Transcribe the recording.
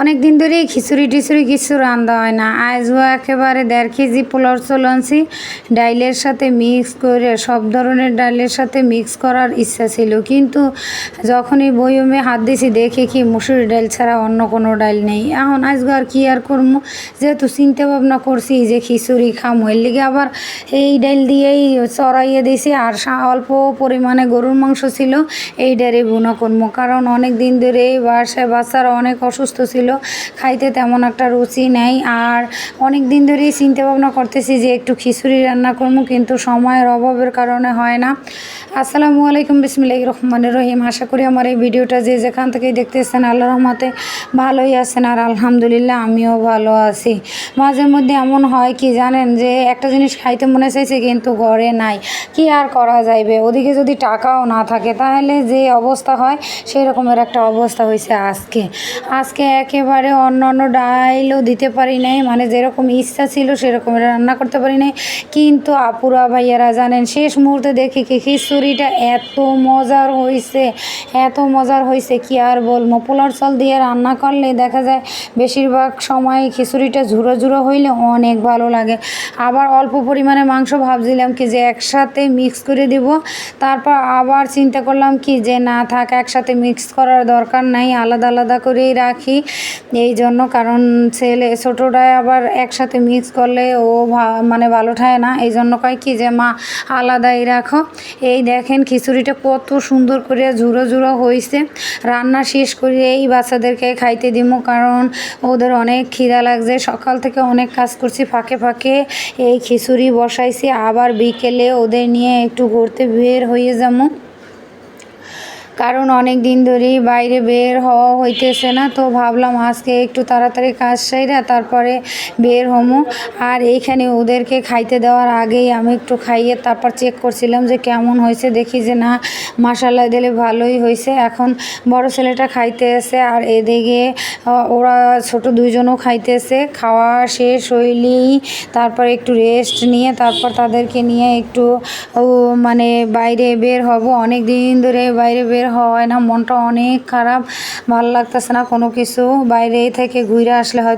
অনেক দিন ধরেই খিচুড়ি টিচুড়ি কিছু রান্ধা হয় না। আজও একেবারে দেড় কেজি পোলার চল আনছি, ডাইলের সাথে মিক্স করে, সব ধরনের ডাইলের সাথে মিক্স করার ইচ্ছা ছিল। কিন্তু যখনই বয়মে হাত দিছি, দেখে কি মুসুরি ডাল ছাড়া অন্য কোনো ডাল নেই। এখন আজকে আর কি আর করব যেহেতু চিন্তা ভাবনা করছি যে খিচুড়ি খাম এর লিগে আবার এই ডাল দিয়েই চড়াইয়ে দিয়েছি আর অল্প পরিমাণে গরুর মাংস ছিল এই ডারে বুনা করব কারণ অনেক দিন ধরে এই বাসায় বাচ্চারা অনেক অসুস্থ ছিল। খাইতে তেমন একটা রুচি নেই। আর অনেক দিন ধরেই চিন্তা ভাবনা করতেছি যে একটু খিচুড়ি রান্না করব, কিন্তু সময়ের অভাবের কারণে হয় না। আসসালামু আলাইকুম বিসমিল্লাহ রহমানের রহিম। আশা করি আমার এই ভিডিওটা যে যেখান থেকেই দেখতেছেন আল্লাহ রহমতে ভালোই আছেন আর আলহামদুলিল্লাহ আমিও ভালো আছি। মাঝে মধ্যে এমন হয় কি জানেন যে একটা জিনিস খাইতে মনে চাইছে কিন্তু ঘরে নাই। কি আর করা যাইবে? ওদিকে যদি টাকাও না থাকে, তাহলে যে অবস্থা হয়, সেই রকমের একটা অবস্থা হয়েছে আজকে। আজকে একেবারে অন্য অন্য ডাইলও দিতে পারি নাই মানে যেরকম ইচ্ছা ছিল সেরকম রান্না করতে পারি নাই। কিন্তু আপুরা ভাইয়ারা জানেন, শেষ মুহূর্তে দেখি কি খিচুড়িটা এত মজার হয়েছে এত মজার হয়েছে কি আর বলব? পোলার চাল দিয়ে রান্না করলে দেখা যায় বেশিরভাগ সময় খিচুড়িটা ঝুরো ঝুরো হইলে অনেক ভালো লাগে। আবার অল্প পরিমাণে মাংস ভাবছিলাম কি যে একসাথে মিক্স করে দিব, তারপর আবার চিন্তা করলাম কি যে না থাক, একসাথে মিক্স করার দরকার নাই, আলাদা আলাদা করেই রাখি। এই জন্য কারণ ছেলে ছোটোটায় আবার একসাথে মিক্স করলে ও মানে ভালো ঠায় না। এই জন্য কয় কি যে, মা, আলাদাই রাখো। এই দেখেন খিচুড়িটা কত সুন্দর করে ঝুরো ঝুরো হয়েছে রান্না শেষ করে এই বাচ্চাদেরকে খাইতে দিব কারণ ওদের অনেক খিদা লাগছে। সকাল থেকে অনেক কাজ করছি, ফাঁকে ফাঁকে এই খিচুড়ি বসাইছি। আবার বিকেলে ওদের নিয়ে একটু ঘুরতে বের হয়ে যাব কারণ অনেক দিন ধরেই বাইরে বের হওয়া হইতেছে না, তো ভাবলাম আজকে একটু তাড়াতাড়ি কাজ সাইরা তারপরে বের হমো। আর এইখানে ওদেরকে খাইতে দেওয়ার আগেই আমি একটু খাইয়ে তারপর চেক করছিলাম যে কেমন হয়েছে, দেখি যে না মশালা দিলে ভালোই হয়েছে এখন বড় ছেলেটা খাইতে এসে আর এদিকে ওরা ছোট দুইজনও খাইতেছে। খাওয়া শেষ হইলেই তারপর একটু রেস্ট নিয়ে তারপর তাদেরকে নিয়ে একটু মানে বাইরে বের হব। অনেক দিন ধরে বাইরে বের হওয়া হয় না, মনটা অনেক খারাপ, ভালো লাগতেছে না কোনো কিছু। বাইরে থেকে ঘুরে আসলে হয়তো